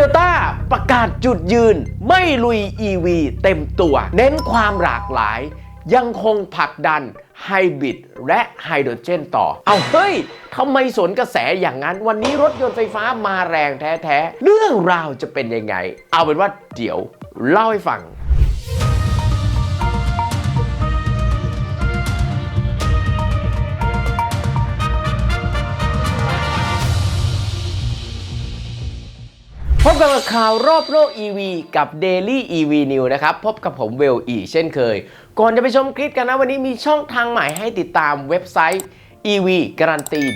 โยต้าประกาศจุดยืน ไม่ลุย EV เต็มตัว เน้นความหลากหลาย ยังคงผลักดันไฮบริดและไฮโดรเจนต่อ เอาเฮ้ยทำไมสนกระแสอย่างนั้น วันนี้รถยนต์ไฟฟ้ามาแรงแท้ ๆ เรื่องราวจะเป็นยังไง เอาเป็นว่าเดี๋ยวเล่าให้ฟัง พบกับข่าวรอบโลก EV กับ Daily EV New นะครับ พบกับผมเวลอีเช่นเคย ก่อนจะไปชมคลิปกันนะ วันนี้มีช่องทางใหม่ให้ติดตามเว็บไซต์ ev guarantee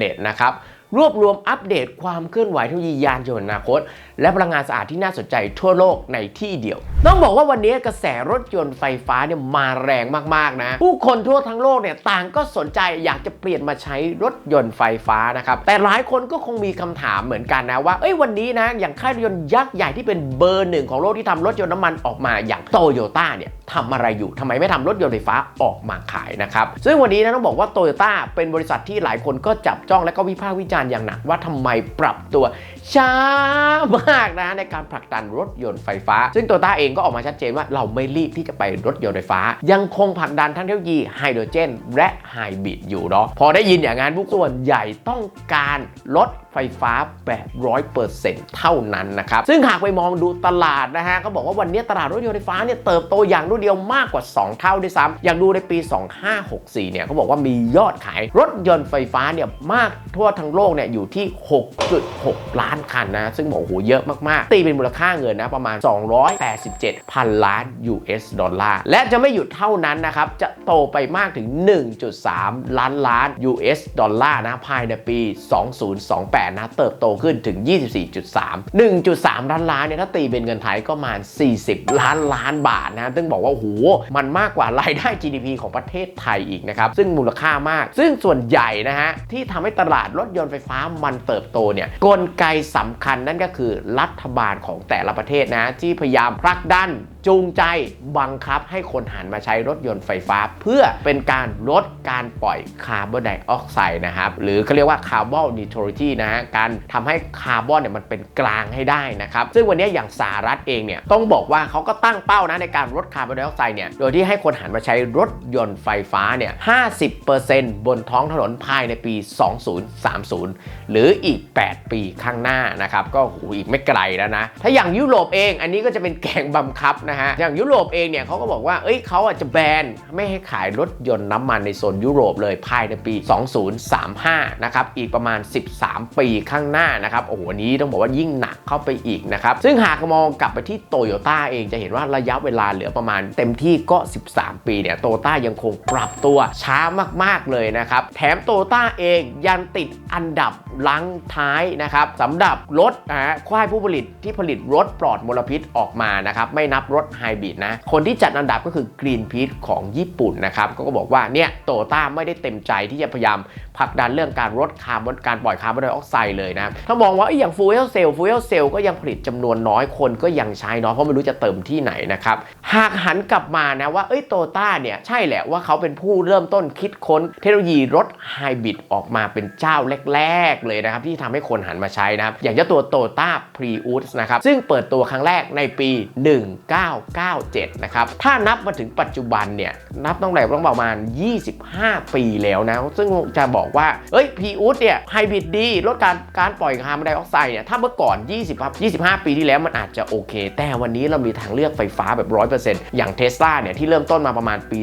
net นะครับ รวบรวมอัปเดตความเคลื่อนไหวเทคโนโลยียานยนต์อนาคตและพลังงานสะอาดที่น่าสนใจทั่วโลกในที่เดียว ต้องบอกว่าวันนี้กระแสรถยนต์ไฟฟ้าเนี่ยมาแรงมากๆนะ ผู้คนทั่วทั้งโลกเนี่ยต่างก็สนใจอยากจะเปลี่ยนมาใช้รถยนต์ไฟฟ้านะครับ แต่หลายคนก็คงมีคำถามเหมือนกันนะว่า เอ้ยวันนี้นะอย่างค่ายรถยนต์ยักษ์ใหญ่ที่เป็นเบอร์หนึ่งของโลกที่ทำรถยนต์น้ำมันออกมาอย่างโตโยต้าเนี่ยทำอะไรอยู่ทำไมไม่ทำรถยนต์ไฟฟ้าออกมาขายนะครับซึ่งวันนี้นะต้องบอกว่าโตโยต้าเป็นบริษัทที่หลายคนก็จับจ้องและก็วิพากษ์วิจารณ์อย่างหนักว่าทำไมปรับตัวช้ามาากนะในการผลักดันรถยนต์ไฟฟ้า ซึ่งโตโยต้าเองก็ออกมาชัดเจนว่าเราไม่รีบที่จะไปรถยนต์ไฟฟ้า ยังคงผลักดันทั้งเทคโนโลยีไฮโดรเจน และไฮบริดอยู่เนาะพอได้ยินอย่างนั้นผู้ส่วนใหญ่ต้องการรถไฟฟ้าแบบร้อยเปอร์เซ็นต์เท่านั้นนะครับ ซึ่งหากไปมองดูตลาดนะฮะก็บอกว่าวันนี้ตลาดรถยนต์ไฟฟ้าเนี่ยเติบโตอย่างรวดเดียวมากกว่า 2 เท่าด้วยซ้ำอย่างดูในปี 2564 เนี่ยเขาบอกว่ามียอดขายรถยนต์ไฟฟ้าเนี่ยมากทั่วทั้งโลกเนี่ยอยู่ที่ 6.6 ล้านคันนะ ซึ่งบอกโอ้โหเยอะมาก ๆ ตีเป็นมูลค่าเงินนะประมาณ 287พันล้าน US ดอลลาร์ และจะไม่หยุดเท่านั้นนะครับ จะโตไปมากถึง 1.3 ล้านล้าน US ดอลลาร์นะภายในปี 2028 นะเติบโตขึ้นถึง 24.3 1.3 ล้านล้านเนี่ยถ้าตีเป็นเงินไทยก็ประมาณ 40 ล้านล้านบาทนะซึ่งบอกว่าโอ้โหมันมากกว่ารายได้ GDP ของประเทศไทยอีกนะครับ ซึ่งมูลค่ามาก ซึ่งส่วนใหญ่นะฮะ ที่ทำให้ตลาดรถยนต์ไฟฟ้ามันเติบโตเนี่ยกลไกสำคัญนั่นก็คือรัฐบาลของแต่ละประเทศนะที่พยายามผลักดัน จูงใจบังคับให้คนหันมาใช้รถยนต์ไฟฟ้า เพื่อเป็นการลดการปล่อยคาร์บอนไดออกไซด์นะครับ หรือเขาเรียกว่าคาร์บอนนิโทร t นะฮะการทำให้คาร์บอนเนี่ยมันเป็นกลางให้ได้นะครับ ซึ่งวันนี้อย่างสหรัฐเองเนี่ยต้องบอกว่าเขาก็ตั้งเป้านะในการลดคาร์บอนไดออกไซด์เนี่ยโดยที่ให้คนหันมาใช้รถยนต์ไฟฟ้าเนี่ย 50%บนท้องถนนภายในปี 2030 หรืออีก 8 ปีข้างหน้านะครับก็อูอีกไม่ไกลแล้วนะ ถ้าอย่างยุโรปเองอันนี้ก็จะเป็นแกงบังคับนะฮะ อย่างยุโรปเองเนี่ยเขาก็บอกว่า เอ้ยเขาอาจจะแบนไม่ให้ขายรถยนต์น้ำมันในโซนยุโรปเลยภายในปี 2035 นะครับ อีกประมาณ 13 ปีข้างหน้านะครับ โอ้โหนนี้ต้องบอกว่ายิ่งหนักเข้าไปอีกนะครับ ซึ่งหากมองกลับไปที่โตโยต้าเองจะเห็นว่าระยะเวลาเหลือประมาณเต็มที่ก็ 13 ปีเนี่ยโตโยต้ายังคงปรับตัวช้ามาก ๆ เลยนะครับ แถมโตโยต้าเองยังติดอันดับลังท้ายนะครับสำหรับรถนะฮะค่ายผู้ผลิตที่ผลิตรถปลอดมลพิษออกมานะครับไม่นับรถไฮบริดนะ คนที่จัดอันดับก็คือ Greenpeace ของญี่ปุ่นนะครับก็บอกว่าเนี่ยโตต้าไม่ได้เต็มใจที่จะพยายามผลักดันเรื่องการลดคาร์บอนการปล่อยคาร์บอนไดออกไซด์เลยนะถ้ามองว่าอ้ยอย่างฟูเอลเซลฟูเอลเซลก็ยังผลิตจำนวนน้อยคนก็ยังใช้น้อยเพราะไม่รู้จะเติมที่ไหนนะครับหากหันกลับมานะว่าเอ้ยโตต้าเนี่ยใช่แหละว่าเขาเป็นผู้เริ่มต้นคิดค้นเทคโนโลยีรถไฮบริดออกมาเป็นเจ้าแรกๆเลยนะครับที่ทำให้คนหันมาใช้นะครับอย่างเจ้าตัวโตต้าพรีอูสนะครับซึ่งเปิดตัวครั้งแรกในปี 1997 นะครับถ้านับมาถึงปัจจุบันเนี่ยนับตั้งแต่ต้องประมาณ 25 ปีแล้วนะซึ่งจะบอกว่า เอ้ยพีอูสเนี่ยไฮบริดดีลดการการปล่อยคาร์บอนไดออกไซด์เนี่ยถ้าเมื่อก่อน 20ครับ25 ปีที่แล้วมันอาจจะโอเค แต่วันนี้เรามีทางเลือกไฟฟ้าแบบ 100%อย่างเทสลาเนี่ยที่เริ่มต้นมาประมาณปี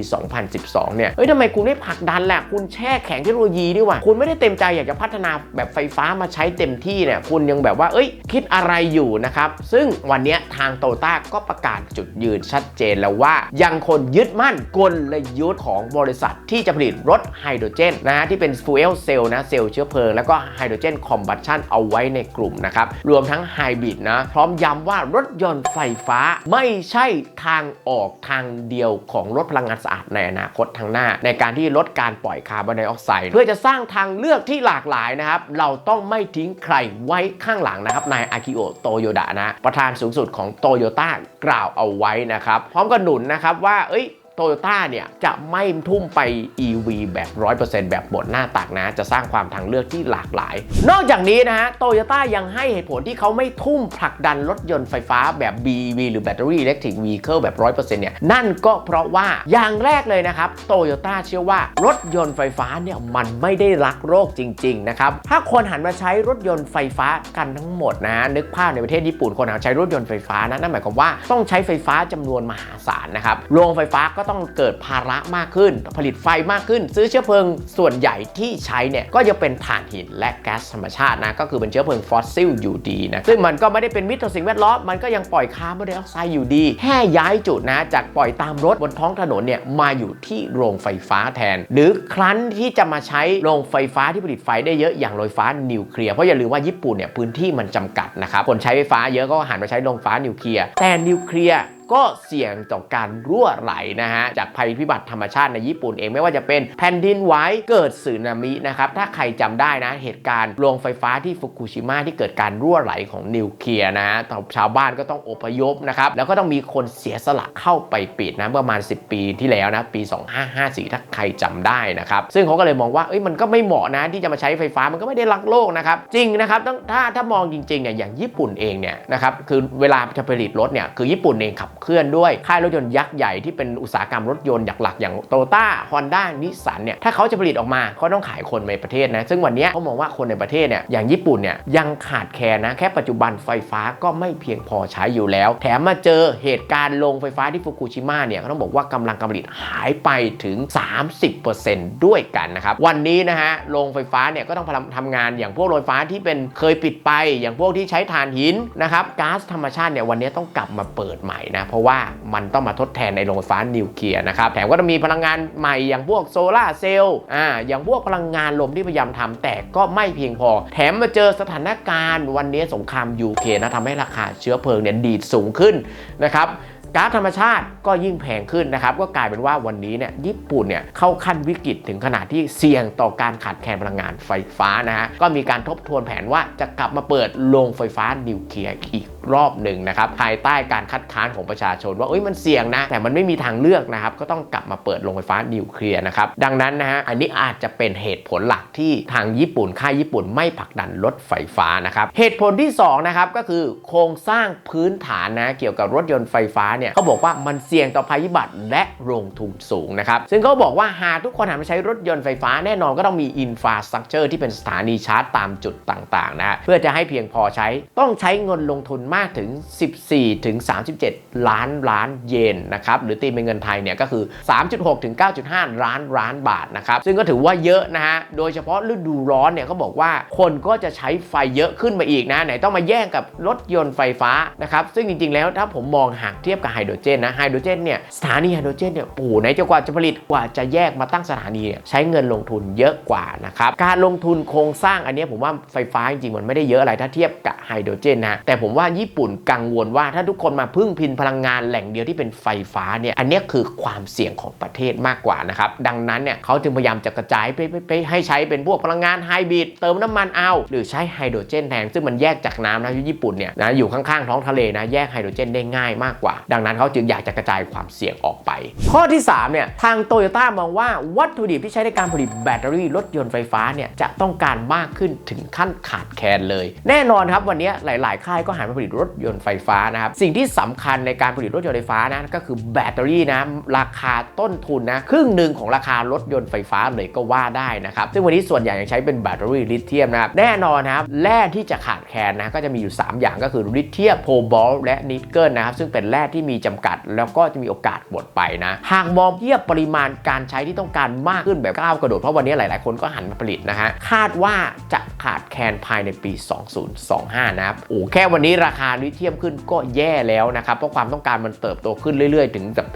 2012 เนี่ยเอ้ยทำไมคุณไม่ผลักดันล่ะคุณแช่แข็งเทคโนโลยีดีกว่าคุณไม่ได้เต็มใจอยากจะพัฒนาแบบไฟฟ้ามาใช้เต็มที่เนี่ยคุณยังแบบว่าเอ้ยคิดอะไรอยู่นะครับซึ่งวันนี้ทางโตต้าก็ประกาศจุดยืนชัดเจนแล้วว่า ยังคนยึดมั่นกลยุทธ์ของบริษัทที่จะผลิตรถไฮโดรเจนนะฮะที่เป็นฟูเอลเซลนะเซลล์เชื้อเพลิง แล้วก็ไฮโดรเจนคอมบัชชันเอาไว้ในกลุ่มนะครับ รวมทั้งไฮบริดนะ พร้อมย้ำว่ารถยนต์ไฟฟ้าไม่ใช่ทางออกทางเดียวของรถพลังงานสะอาดในอนาคตทางหน้า ในการที่ลดการปล่อยคาร์บอนไดออกไซด์เพื่อจะสร้างทางเลือกที่หลากหลายนะครับ เราต้องไม่ทิ้งใครไว้ข้างหลังนะครับนายอากิโอโตโยดะนะ ประธานสูงสุดของโตโยต้ากล่าวเอาไว้นะครับ พร้อมกับหนุนนะครับว่าเอ้ย โตโยต้าเนี่ยจะไม่ทุ่มไป EV แบบ 100%แบบหมดหน้าตักนะ จะสร้างความทางเลือกที่หลากหลาย นอกจากนี้นะฮะโตโยต้ายังให้เหตุผลที่เขาไม่ทุ่มผลักดันรถยนต์ไฟฟ้าแบบ BEV หรือ Battery Electric Vehicle แบบ 100%เนี่ยนั่นก็เพราะว่าอย่างแรกเลยนะครับโตโยต้าเชื่อว่ารถยนต์ไฟฟ้าเนี่ยมันไม่ได้รักโรคจริงๆนะครับถ้าคนหันมาใช้รถยนต์ไฟฟ้ากันทั้งหมดนะนึกภาพในประเทศญี่ปุ่นคนหันมาใช้รถยนต์ไฟฟ้านะนั่นหมายความว่าต้องใช้ไฟฟ้าจำนวนมหาศาลนะครับโรงไฟฟ้าก็ต้อง้องเกิดภาระมากขึ้น ผลิตไฟมากขึ้น ซื้อเชื้อเพลิงส่วนใหญ่ที่ใช้เนี่ยก็จะเป็นถ่านหินและแก๊สธรรมชาตินะก็คือเป็นเชื้อเพลิงฟอสซิลอยู่ดีนะซึ่งมันก็ไม่ได้เป็นมิตรต่อสิ่งแวดล้อมมันก็ยังปล่อยคาร์บอนไดออกไซด์อยู่ดีแค่ย้ายจุดนะจากปล่อยตามรถบนท้องถนนเนี่ยมาอยู่ที่โรงไฟฟ้าแทน หรือครั้นที่จะมาใช้โรงไฟฟ้าที่ผลิตไฟได้เยอะอย่างโรงไฟฟ้านิวเคลียร์เพราะอย่าลืมว่าญี่ปุ่นเนี่ยพื้นที่มันจำกัดนะครับคนใช้ไฟฟ้าเยอะก็หันมาใช้โรงไฟฟ้านิวเคลียร์แต่นิวเคลียร์ ก็เสี่ยงต่อการรั่วไหลนะฮะจากภัยพิบัติธรรมชาติในญี่ปุ่นเองไม่ว่าจะเป็นแผ่นดินไหวเกิดสึนามินะครับถ้าใครจำได้นะเหตุการณ์โรงไฟฟ้าที่ฟุกุชิมะที่เกิดการรั่วไหลของนิวเคลียร์นะฮะชาวบ้านก็ต้องอพยพนะครับแล้วก็ต้องมีคนเสียสละเข้าไปปิดนะประมาณ 10 ปีที่แล้วนะปี 2554 ถ้าใครจำได้นะครับซึ่งเขาก็เลยมองว่าเอ้ยมันก็ไม่เหมาะนะที่จะมาใช้ไฟฟ้ามันก็ไม่ได้รักโลกนะครับจริงนะครับต้องถ้าถ้ามองจริงๆเนี่ยอย่างญี่ปุ่นเองเนี่ยนะครับคือเวลาจะผลิตรถเนี่ยคือญี่ปุ่นเองขับเคลื่อนด้วยค่ายรถยนต์ยักษ์ใหญ่ที่เป็นอุตสาหกรรมรถยนต์หลักๆอย่างโตโยต้าฮอนด้านิสสันเนี่ยถ้าเขาจะผลิตออกมาเขาต้องขายคนในประเทศนะซึ่งวันนี้เขามองว่าคนในประเทศเนี่ยอย่างญี่ปุ่นเนี่ยยังขาดแคลนนะแค่ปัจจุบันไฟฟ้าก็ไม่เพียงพอใช้อยู่แล้ว แถมมาเจอเหตุการณ์โรงไฟฟ้าที่ฟุกุชิมะเนี่ยก็ต้องบอกว่ากำลังการผลิตหายไปถึง 30%ด้วยกันนะครับวันนี้นะฮะโรงไฟฟ้าเนี่ยก็ต้องทำงานอย่างพวกโรงไฟฟ้าที่เป็นเคยปิดไป อย่างพวกที่ใช้ถ่านหินนะครับก๊าซธรรมชาติเนี่ยวันนี้ต้องกลับมาเปิดใหม่นะเพราะว่ามันต้องมาทดแทนในโรงไฟฟ้านิวเคลียร์นะครับแถมก็จะมีพลังงานใหม่อย่างพวกโซลาเซลล์อ่าอย่างพวกพลังงานลมที่พยายามทำแต่ก็ไม่เพียงพอ แถมมาเจอสถานการณ์วันนี้สงครามยูเครนนะทำให้ราคาเชื้อเพลิงเนี่ยดีดสูงขึ้นนะครับก๊าซธรรมชาติก็ยิ่งแพงขึ้นนะครับ ก็กลายเป็นว่าวันนี้เนี่ยญี่ปุ่นเนี่ยเข้าขั้นวิกฤตถึงขนาดที่เสี่ยงต่อการขาดแคลนพลังงานไฟฟ้านะฮะก็มีการทบทวนแผนว่าจะกลับมาเปิดโรงไฟฟ้านิวเคลียร์อีกรอบหนึ่งนะครับภายใต้การคัดค้านของประชาชนว่าเอ้ยมันเสี่ยงนะ แต่มันไม่มีทางเลือกนะครับก็ต้องกลับมาเปิดโรงไฟฟ้านิวเคลียร์นะครับดังนั้นนะฮะอันนี้อาจจะเป็นเหตุผลหลักที่ทางญี่ปุ่นค่ายญี่ปุ่นไม่ผลักดันรถไฟฟ้านะครับเหตุผลที่สองนะครับก็คือโครงสร้างพื้นฐานนะเกี่ยวกับรถยนต์ไฟฟ้าเนี่ยเขาบอกว่ามันเสี่ยงต่อภัยพิบัติและลงทุนสูงนะครับซึ่งเขาบอกว่าหากทุกคนหันมาใช้รถยนต์ไฟฟ้าแน่นอนก็ต้องมีอินฟราสตรักเจอร์ที่เป็นสถานีชาร์จตามจุดต่างๆนะเพื่อจะให้เพียงพอใช้ต้องใช้เงินลงทุนมากถึง 14 ถึง 37 ล้านล้านเยนนะครับ หรือตีเป็นเงินไทยเนี่ยก็คือ 3.6 ถึง 9.5 ล้านล้านบาทนะครับ ซึ่งก็ถือว่าเยอะนะฮะ โดยเฉพาะฤดูร้อนเนี่ยเขาบอกว่าคนก็จะใช้ไฟเยอะขึ้นมาอีกนะ ไหนต้องมาแย่งกับรถยนต์ไฟฟ้านะครับ ซึ่งจริงๆแล้วถ้าผมมองหากเทียบกับไฮโดรเจนนะไฮโดรเจนเนี่ยสถานีไฮโดรเจนเนี่ยโอ้โหไหนจะกว่าจะผลิตกว่าจะแยกมาตั้งสถานีใช้เงินลงทุนเยอะกว่านะครับการลงทุนโครงสร้างอันนี้ผมว่าไฟฟ้าจริงๆมันไม่ได้เยอะอะไรถ้าเทียบกับไฮโดรเจนนะแต่ผมว่าญี่ปุ่นกังวลว่าถ้าทุกคนมาพึ่งพินพลังงานแหล่งเดียวที่เป็นไฟฟ้าเนี่ยอันนี้คือความเสี่ยงของประเทศมากกว่านะครับดังนั้นเนี่ยเขาจึงพยายามจะกระจายไปไปให้ใช้เป็นพวกพลังงานไฮบริดเติมน้ำมันเอา หรือใช้ไฮโดรเจนแทนซึ่งมันแยกจากน้ำนะที่ญี่ปุ่นเนี่ยนะอยู่ข้างๆท้องทะเลนะแยกไฮโดรเจนได้ง่ายมากกว่า ดังนั้นเขาจึงอยากจะกระจายความเสี่ยงออกไป ข้อที่3เนี่ยทางโตโยต้ามองว่าวัตถุดิบที่ใช้ในการผลิตแบตเตอรี่รถยนต์ไฟฟ้าเนี่ยจะต้องการมากขึ้นถึงขั้นขาดแคลนเลย แน่นอนครับวันนี้หลาย ๆ ค่ายก็หันมาผลิตรถยนต์ไฟฟ้านะครับ สิ่งที่สำคัญในการผลิตรถยนต์ไฟฟ้านะก็คือแบตเตอรี่นะราคาต้นทุนนะครึ่งหนึ่งของราคารถยนต์ไฟฟ้าเลยก็ว่าได้นะครับ ซึ่งวันนี้ส่วนใหญ่ยังใช้เป็นแบตเตอรี่ลิเธียมนะครับแน่นอนนะครับแร่ที่จะขาดแคลนนะก็จะมีอยู่ 3 อย่างก็คือลิเธียมโคบอลและนิกเกิลนะครับซึ่งเป็นแร่ที่มีจำกัด แล้วก็จะมีโอกาสหมดไปนะหากมองเทียบปริมาณการใช้ที่ต้องการมากขึ้นแบบก้าวกระโดดเพราะวันนี้หลาย ๆ คนก็หันมาผลิตนะฮะคาดว่าจะ ขาดแคลนภายในปี 2025 นะครับโอ้แค่วันนี้ราคาลิเทียมขึ้นก็แย่แล้วนะครับ เพราะความต้องการมันเติบโตขึ้นเรื่อยๆ ถึงแบบ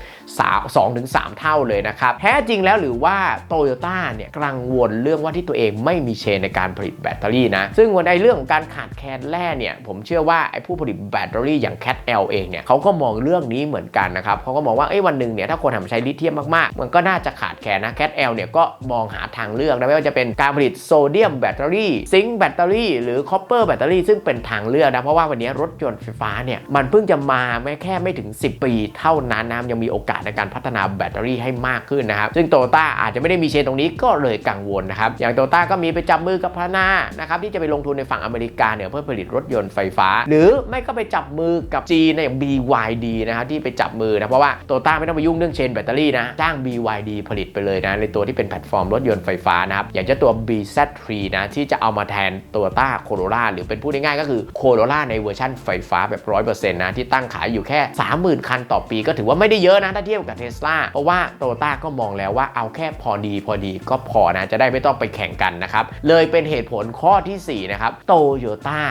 สองถึงสามเท่าเลยนะครับ แท้จริงแล้วหรือว่าโตโยต้าเนี่ยกังวลเรื่องว่าที่ตัวเองไม่มีเชนในการผลิตแบตเตอรี่นะ ซึ่งวันในเรื่องของการขาดแคลนแร่เนี่ย ผมเชื่อว่าไอ้ผู้ผลิตแบตเตอรี่อย่าง Cat L เองเนี่ยเขาก็มองเรื่องนี้เหมือนกันนะครับเขาก็มองว่าไอ้วันหนึ่งเนี่ยถ้าคนหันมาใช้ลิเธียมมากๆ มันก็น่าจะขาดแคลนนะ Cat L เนี่ยก็มองหาทางเลือกนะไม่ว่าจะเป็นการผลิตโซเดียมแบตเตอรี่ซซิงค์แบตเตอรี่หรือคอปเปอร์แบตเตอรี่ซึ่งเป็นทางเลือกนะเพราะว่าวันนี้รถยนต์ไฟฟ้าเนี่ยมันเพิ่งจะมาแม้แค่ไม่ถึง 10 ปีเท่านั้นนะยังมีโอกาสในการพัฒนาแบตเตอรี่ให้มากขึ้นนะครับ ซึ่งโตโยต้าอาจจะไม่ได้มีเชนตรงนี้ก็เลยกังวลนะครับ อย่างโตโยต้าก็มีไปจับมือกับพานานะครับที่จะไปลงทุนในฝั่งอเมริกาเนี่ยเพื่อผลิตรถยนต์ไฟฟ้า หรือไม่ก็ไปจับมือกับจีนอย่าง BYD นะครับที่ไปจับมือนะเพราะว่าโตโยต้าไม่ต้องไปยุ่งเรื่องเชนแบตเตอรี่นะจ้าง BYD ผลิตไปเลยนะในตัวที่เป็นแพลตฟอร์มรถยนต์ไฟฟ้านะครับอย่างเจ้าตัว BZ3 นะที่จะเอามาแทน Toyota Corolla หรือเป็นพูดง่ายๆก็คือ Corolla ในเวอร์ชันไฟฟ้าแบบ100%นะที่ตั้งขายอยู่แค่ 30,000 คันต่อปีก็ถือว่าไม่ได้เยอะนะถ้าเทียบกับ Tesla เพราะว่า Toyota ก็มองแล้วว่าเอาแค่พอดีพอดีก็พอนะจะได้ไม่ต้องไปแข่งกันนะครับ เลยเป็นเหตุผลข้อทีสี่4นะครับโตโยต้า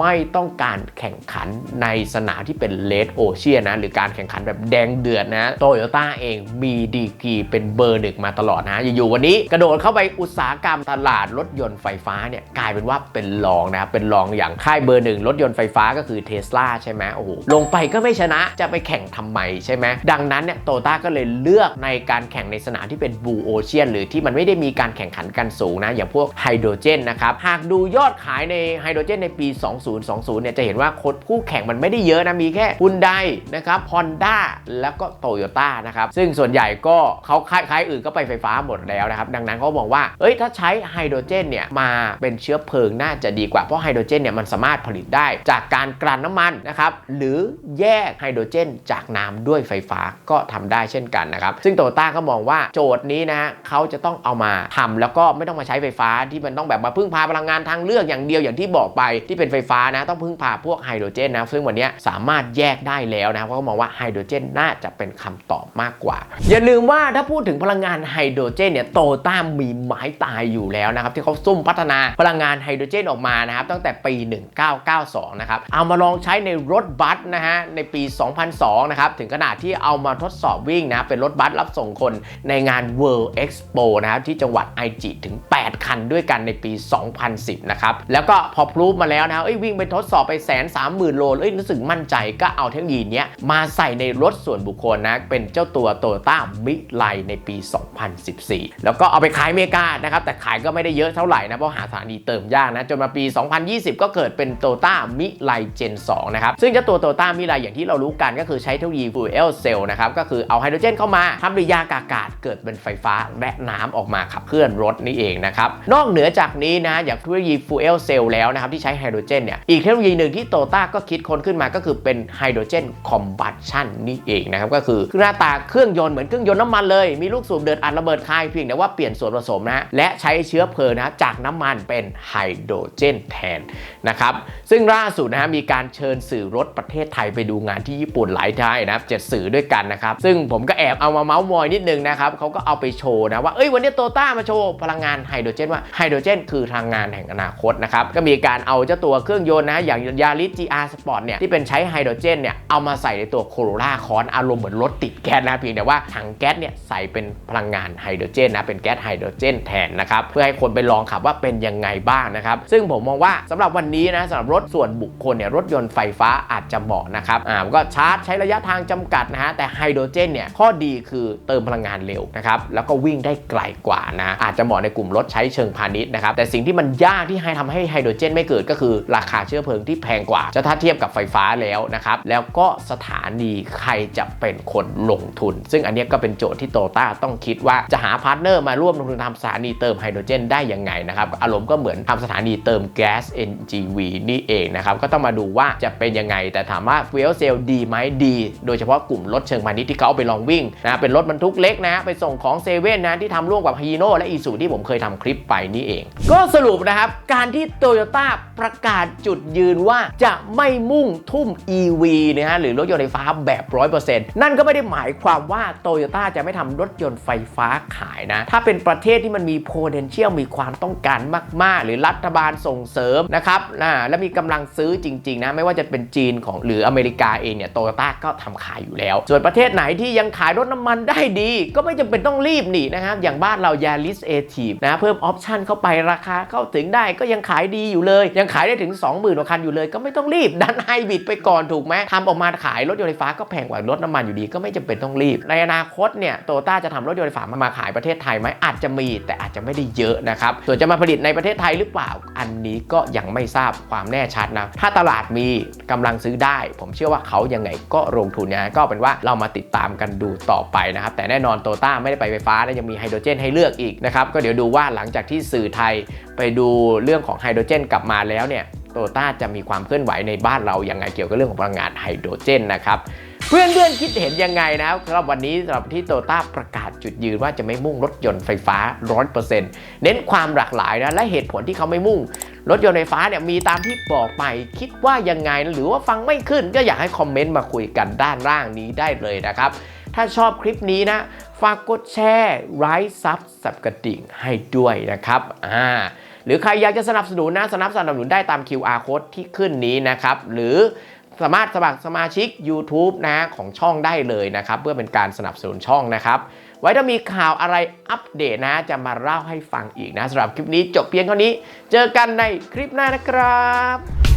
ไม่ต้องการแข่งขันในสนามที่เป็นเลดโอเชียนะ หรือการแข่งขันแบบแดงเดือดนะโตโยต้าเองมีดีกรีเป็นเบอร์หนึ่งมาตลอดนะ อยู่ๆวันนี้กระโดดเข้าไปอุตสาหกรรมตลาดรถยนต์ไฟฟ้าเนี่ยกลายเป็นว่าเป็นรองนะเป็นรองอย่างค่ายเบอร์หนึ่งรถยนต์ไฟฟ้าก็คือเทสลาใช่ไหมโอ้โหลงไปก็ไม่ชนะจะไปแข่งทำไมใช่ไหมดังนั้นเนี่ยโตต้าก็เลยเลือกในการแข่งในสนามที่เป็นบูโอเชียนหรือที่มันไม่ได้มีการแข่งขันกันสูงนะ อย่างพวกไฮโดรเจนนะครับ หากดูยอดขายในไฮโดรเจนในปี 2020 เนี่ยจะเห็นว่าคนคู่แข่งมันไม่ได้เยอะนะ มีแค่ฮุนไดนะครับฮอนด้าแล้วก็โตโยต้านะครับ ซึ่งส่วนใหญ่ก็เขาค่ายค่ายอื่นก็ไปไฟฟ้าหมดแล้วนะครับ ดังนั้นเขาบอกว่า เอ้ยถ้าใช้ไฮโดรเจนเนี่ยมาเป็นเชื้อเพลิงน่าจะดีกว่าเพราะไฮโดรเจนเนี่ยมันสามารถผลิตได้จากการกลั่นน้ำมันนะครับหรือแยกไฮโดรเจนจากน้ำด้วยไฟฟ้าก็ทำได้เช่นกันนะครับ ซึ่งโตโยต้าก็มองว่าโจทย์นี้นะเขาจะต้องเอามาทำแล้วก็ไม่ต้องมาใช้ไฟฟ้าที่มันต้องแบบมาพึ่งพาพลังงานทางเลือกอย่างเดียวอย่างที่บอกไปที่เป็นไฟฟ้านะต้องพึ่งพาพวกไฮโดรเจนนะซึ่งวันนี้สามารถแยกได้แล้วนะเพราะเขามองว่าไฮโดรเจนน่าจะเป็นคำตอบมากกว่า อย่าลืมว่าถ้าพูดถึงพลังงานไฮโดรเจนเนี่ยโตต้ามีไม้ตายอยู่แล้วนะครับที่เขาซุ่มพัฒนาพลังงานไฮโดรเจนออกมานะครับตั้งแต่ปี 1992 นะครับเอามาลองใช้ในรถบัสนะฮะในปี 2002 นะครับถึงขนาดที่เอามาทดสอบวิ่งนะ เป็นรถบัสรับส่งคนในงาน World Expo นะครับที่จังหวัดไอจิถึง 8 คันด้วยกันในปี 2010 นะครับ แล้วก็พอพรูฟมาแล้วนะเอ้ยวิ่งไปทดสอบไปแสนสามหมื่นโลเอ้ยรู้สึกมั่นใจก็เอาเทคโนโลยีนี้มาใส่ในรถส่วนบุคคลนะ เป็นเจ้าตัวโตโยต้ามิไลในปี 2014 แล้วก็เอาไปขายอเมริกานะครับแต่ขายก็ไม่ได้เยอะเท่าไหร่นะเพราะหาสถานีเติมยากนะจนมาปี 2020 ก็เกิดเป็นโตโยต้ามิไลเจน2นะครับซึ่งเจ้าตัวโตโยต้ามิไลอย่างที่เรารู้กันก็คือใช้เทคโนโลยี fuel cell นะครับก็คือเอาไฮโดรเจนเข้ามาทำปฏิกิริยากากาศเกิดเป็นไฟฟ้าและน้ำออกมาขับเคลื่อนรถนี่เองนะครับนอกเหนือจากนี้นะอย่างเทคโนโลยี fuel cell แล้วนะครับที่ใช้ไฮโดรเจนเนี่ยอีกเทคโนโลยีหนึ่งที่โตต้าก็คิดค้นขึ้นมาก็คือเป็นไฮโดรเจนคอมบัชชันนี่เองนะครับก็คือหน้าตาเครื่องยนต์เหมือนเครื่องยนต์น้ำมันเลยมีลูกสูบเดินอัดระเบิดคายเพียงแต่ว่าเปลี่ยนส่วนผสมนะและใช้เชื้อเพลิงนะจากน้ำมันเป็นไฮโดรเจนแทนนะครับซึ่งล่าสุดนะฮะมีการเชิญสื่อรถประเทศไทยไปดูงานที่ญี่ปุ่นหลายท่ายนะครับเจ็ดสื่อด้วยกันนะครับซึ่งผมก็แอบเอามาเมาส์มอยนิดนึงนะครับเขาก็เอาไปโชว์นะว่าเอ้ยวันนี้โตต้ามาโชว์พลังงานไฮโดรเจนว่าไฮโดรเจนคือพลังงานแห่งอนาคตนะครับก็มีการเอาเจ้าตัวเครื่องยนต์นะอย่างยาริส GR Sport เนี่ยที่เป็นใช้ไฮโดรเจนเนี่ยเอามาใส่ในตัวโคโรล่าคอนอารมณ์เหมือนรถติดแก๊สนะเพียงแต่ว่าถังแก๊สเนี่ยใส่เป็นพลังงานไฮโดรเจนนะเป็นแก๊สไฮโดรเจนแทนนะครับเพื่อให้คนไปลองขับว่าเป็นยังไงบ้างนะครับซึ่งผมมองว่าสำหรับวันนี้นะสำหรับรถส่วนบุคคลเนี่ยรถยนต์ไฟฟ้าอาจจะเหมาะนะครับอ่าก็ชาร์จใช้ระยะทางจำกัดนะฮะแต่ไฮโดรโดรเจนเนี่ยข้อดีคือเติมพลังงานเร็วนะครับแล้วก็วิ่งได้ไกลกว่านะอาจจะเหมาะในกลุ่มรถใช้เชิงพาณิชย์นะครับแต่สิ่งที่มันยากที่ให้ทำให้ไฮโดรเจนไม่เกิดก็คือ ราคาเชื้อเพลิงที่แพงกว่าจะถ้าเทียบกับไฟฟ้าแล้วนะครับแล้วก็สถานีใครจะเป็นคนลงทุน ซึ่งอันนี้ก็เป็นโจทย์ที่โตต้าต้องคิดว่าจะหาพาร์ทเนอร์มาร่วมลงทุนทำสถานีเติมไฮโดรเจนได้ยังไงนะครับอารมณ์ก็เหมือนทำสถานีเติมแก๊ส NGV นี่เองนะครับก็ต้องมาดูว่าจะเป็นยังไง แต่ถามว่า fuel cell ดีไหมดี โดยเฉพาะกลุ่มรถเชิงพาณิชย์ที่เขาไปลองวิ่งนะเป็นรถบรรทุกเล็กนะไปส่งของเซเว่นนะที่ทำร่วมกับฮีโน่และอีซูที่ผมเคยทำคลิปไปนี่เอง ก็สรุปนะครับ การที่โตโยต้าประกาศจุดยืนว่าจะไม่มุ่งทุ่ม EV นะฮะหรือรถยนต์ไฟฟ้าแบบ 100%นั่นก็ไม่ได้หมายความว่าโตโยต้าจะไม่ทำรถยนต์ไฟฟ้าขายนะ ถ้าเป็นประเทศที่มันมี potential มีความต้องการมาก ๆ หรือรัฐบาลส่งเสริมนะครับนะและมีกำลังซื้อจริง ๆ นะ ไม่ว่าจะเป็นจีนของหรืออเมริกาเองเนี่ยโตโยต้าก็ทำขายอยู่แล้ว ส่วนประเทศไหนไหนที่ยังขายรถน้ำมันได้ดี ก็ไม่จำเป็นต้องรีบหนีนะครับ อย่างบ้านเรายาริสเอทีฟนะเพิ่มออปชันเข้าไปราคาเข้าถึงได้ก็ยังขายดีอยู่เลย ยังขายได้ถึง 20,000กว่าคันอยู่เลย ก็ไม่ต้องรีบดันไฮบริดไปก่อนถูกไหมทำออกมาขายรถยนต์ไฟฟ้าก็แพงกว่ารถน้ำมันอยู่ดี ก็ไม่จำเป็นต้องรีบ ในอนาคตเนี่ยโตต้าจะทำรถยนต์ไฟฟ้ามาขายประเทศไทยไหมอาจจะมีแต่อาจจะไม่ได้เยอะนะครับส่วนจะมาผลิตในประเทศไทยหรือเปล่า อันนี้ก็ยังไม่ทราบความแน่ชัดนะถ้าตลาดมีกำลังซื้อได้ ผมเชื่อว่าเขายังไงก็ลงทุนนะก็เป็นว่าเรามาติดตามกันดูต่อไปนะครับ แต่แน่นอนโตต้าไม่ได้ไปไฟฟ้าและยังมีไฮโดรเจนให้เลือกอีกนะครับ ก็เดี๋ยวดูว่าหลังจากที่สื่อไทยไปดูเรื่องของไฮโดรเจนกลับมาแล้วเนี่ย โตต้าจะมีความเคลื่อนไหวในบ้านเรายังไงเกี่ยวกับเรื่องของพลังงานไฮโดรเจนนะครับเพื่อนเพื่อนๆคิดเห็นยังไงนะครับสำหรับวันนี้สำหรับที่โตต้าประกาศจุดยืนว่าจะไม่มุ่งรถยนต์ไฟฟ้า 100%เน้นความหลากหลายนะและเหตุผลที่เขาไม่มุ่ง รถยนต์ไฟฟ้าเนี่ยมีตามที่บอกไปคิดว่ายังไง หรือว่าฟังไม่ขึ้นก็อยากให้คอมเมนต์มาคุยกันด้านล่างนี้ได้เลยนะครับ ถ้าชอบคลิปนี้นะ ฝากกดแชร์ไลค์ซับสับกระดิ่งให้ด้วยนะครับอ่า หรือใครอยากจะสนับสนุนนะสนับสนุนได้ตาม QR code ที่ขึ้นนี้นะครับ หรือสามารถสมัครสมาชิก YouTube นะของช่องได้เลยนะครับ เพื่อเป็นการสนับสนุนช่องนะครับ ไว้ถ้ามีข่าวอะไรอัปเดตนะ จะมาเล่าให้ฟังอีกนะสำหรับคลิปนี้จบเพียงเท่านี้ เจอกันในคลิปหน้านะครับ